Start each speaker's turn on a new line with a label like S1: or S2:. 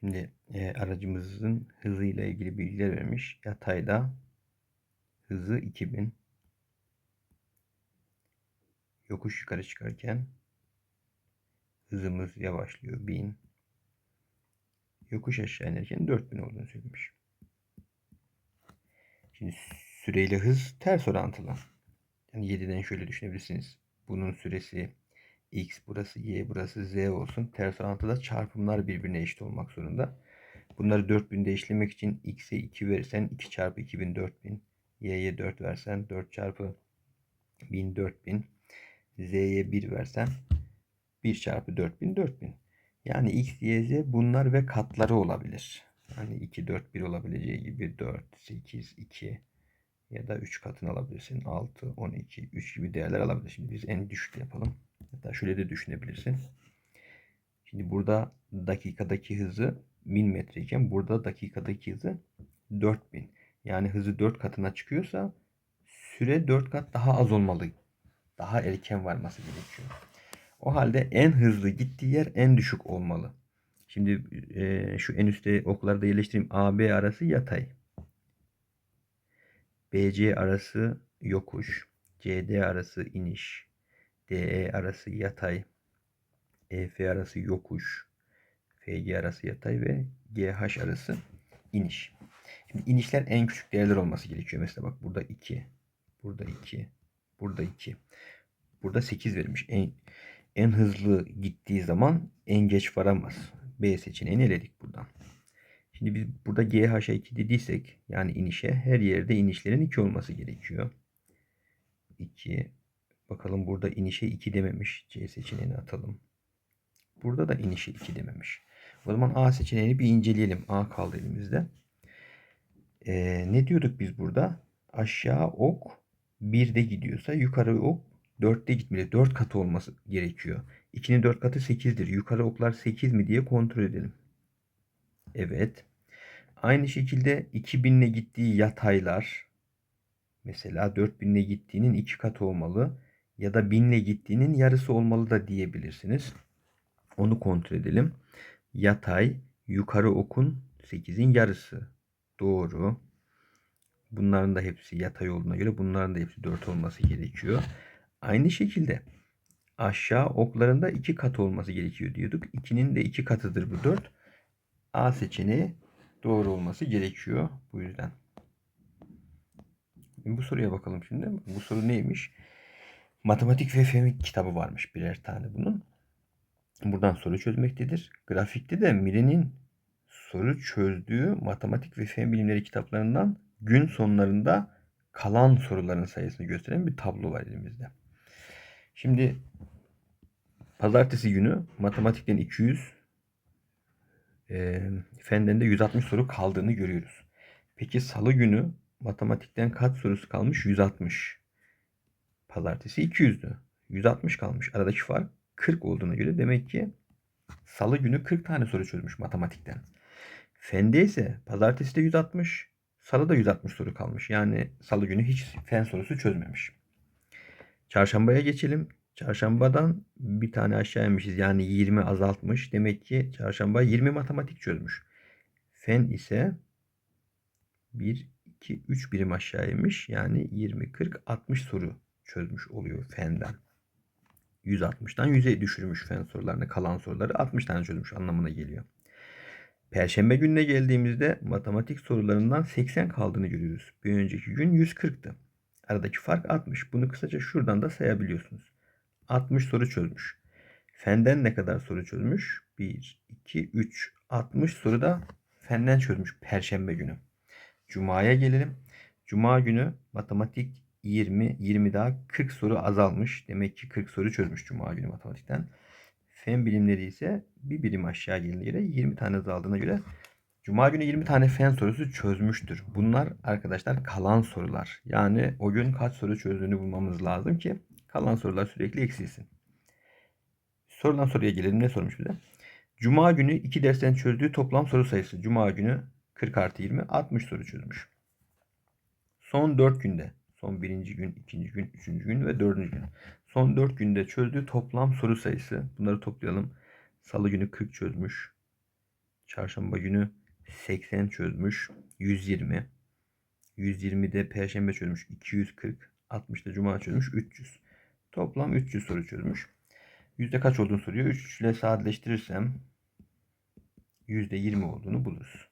S1: Şimdi e, aracımızın hızıyla ilgili bilgiler vermiş. Yatayda hızı 2000. Yokuş yukarı çıkarken hızımız yavaşlıyor 1000. Yokuş aşağı inerken 4000 olduğunu söylemiş. Şimdi süreyle hız ters orantılı. Yani 7'den şöyle düşünebilirsiniz. Bunun süresi x burası y burası z olsun. Ters orantıda çarpımlar birbirine eşit olmak zorunda. Bunları 4000'de işlemek için x'e 2 verirsen 2 çarpı 2000 4000. y'ye 4 versen 4 çarpı 1000 4000. z'ye 1 versen 1 çarpı 4000 4000. Yani x, y, z bunlar ve katları olabilir. Hani 2, 4, 1 olabileceği gibi 4, 8, 2 ya da 3 katını alabilirsin. 6, 12, 3 gibi değerler alabilirsin. Şimdi biz en düşük yapalım. Hatta şöyle de düşünebilirsin. Şimdi burada dakikadaki hızı 1000 metre iken burada dakikadaki hızı 4000. Yani hızı 4 katına çıkıyorsa süre 4 kat daha az olmalı. Daha erken varması gerekiyor. O halde en hızlı gittiği yer en düşük olmalı. Şimdi e, şu en üstte okları da yerleştireyim. AB arası yatay. BC arası yokuş. CD arası iniş. DE arası yatay. EF arası yokuş. FG arası yatay ve GH arası iniş. Şimdi inişler en küçük değerler olması gerekiyor. Mesela bak burada 2. Burada 2. Burada 2. Burada 8 verilmiş. En, en hızlı gittiği zaman en geç varamaz. B seçeneğini eledik buradan. Şimdi biz burada GH'a 2 dediysek yani inişe her yerde inişlerin 2 olması gerekiyor. 2 bakalım burada inişe 2 dememiş. C seçeneğini atalım. Burada da inişe 2 dememiş. O zaman A seçeneğini bir inceleyelim. A kaldı elimizde. Ee, ne diyorduk biz burada? Aşağı ok 1'de gidiyorsa yukarı ok 4'te gitmeli. 4 katı olması gerekiyor. 2'nin 4 katı 8'dir. Yukarı oklar 8 mi diye kontrol edelim. Evet. Aynı şekilde 2000'le gittiği yataylar mesela 4000'le gittiğinin 2 katı olmalı ya da 1000'le gittiğinin yarısı olmalı da diyebilirsiniz. Onu kontrol edelim. Yatay yukarı okun 8'in yarısı. Doğru. Bunların da hepsi yatay olduğuna göre bunların da hepsi 4 olması gerekiyor. Aynı şekilde aşağı oklarında 2 katı olması gerekiyor diyorduk. 2'nin de 2 katıdır bu 4. A seçeneği doğru olması gerekiyor bu yüzden. Bu soruya bakalım şimdi. Bu soru neymiş? Matematik ve fen kitabı varmış birer tane bunun. Buradan soru çözmektedir. Grafikte de Mire'nin soru çözdüğü matematik ve fen bilimleri kitaplarından gün sonlarında kalan soruların sayısını gösteren bir tablo var elimizde. Şimdi pazartesi günü matematikten 200, e, fenden de 160 soru kaldığını görüyoruz. Peki salı günü matematikten kaç sorusu kalmış? 160. Pazartesi 200'dü. 160 kalmış. Aradaki fark 40 olduğuna göre demek ki salı günü 40 tane soru çözmüş matematikten. Fende ise pazartesi de 160, salı da 160 soru kalmış. Yani salı günü hiç fen sorusu çözmemiş. Çarşambaya geçelim. Çarşambadan bir tane aşağı inmişiz. Yani 20 azaltmış. Demek ki çarşamba 20 matematik çözmüş. Fen ise 1, 2, 3 birim aşağı inmiş. Yani 20, 40, 60 soru çözmüş oluyor fenden. 160'dan 100'e düşürmüş fen sorularını. Kalan soruları 60 tane çözmüş anlamına geliyor. Perşembe gününe geldiğimizde matematik sorularından 80 kaldığını görüyoruz. Bir önceki gün 140'tı. Aradaki fark 60. Bunu kısaca şuradan da sayabiliyorsunuz. 60 soru çözmüş. Fenden ne kadar soru çözmüş? 1, 2, 3. 60 soru da fenden çözmüş Perşembe günü. Cuma'ya gelelim. Cuma günü matematik 20, 20 daha 40 soru azalmış. Demek ki 40 soru çözmüş Cuma günü matematikten. Fen bilimleri ise bir birim aşağı geldiğine göre 20 tane azaldığına göre Cuma günü 20 tane fen sorusu çözmüştür. Bunlar arkadaşlar kalan sorular. Yani o gün kaç soru çözdüğünü bulmamız lazım ki kalan sorular sürekli eksilsin. Sorulan soruya gelelim. Ne sormuş bize? Cuma günü iki dersten çözdüğü toplam soru sayısı. Cuma günü 40 artı 20 60 soru çözmüş. Son 4 günde son birinci gün, ikinci gün, üçüncü gün ve dördüncü gün. Son 4 günde çözdüğü toplam soru sayısı. Bunları toplayalım. Salı günü 40 çözmüş. Çarşamba günü 80 çözmüş. 120. 120 de perşembe çözmüş. 240. 60 da cuma çözmüş. 300. Toplam 300 soru çözmüş. Yüzde kaç olduğunu soruyor. 3 ile sadeleştirirsem yüzde 20 olduğunu buluruz.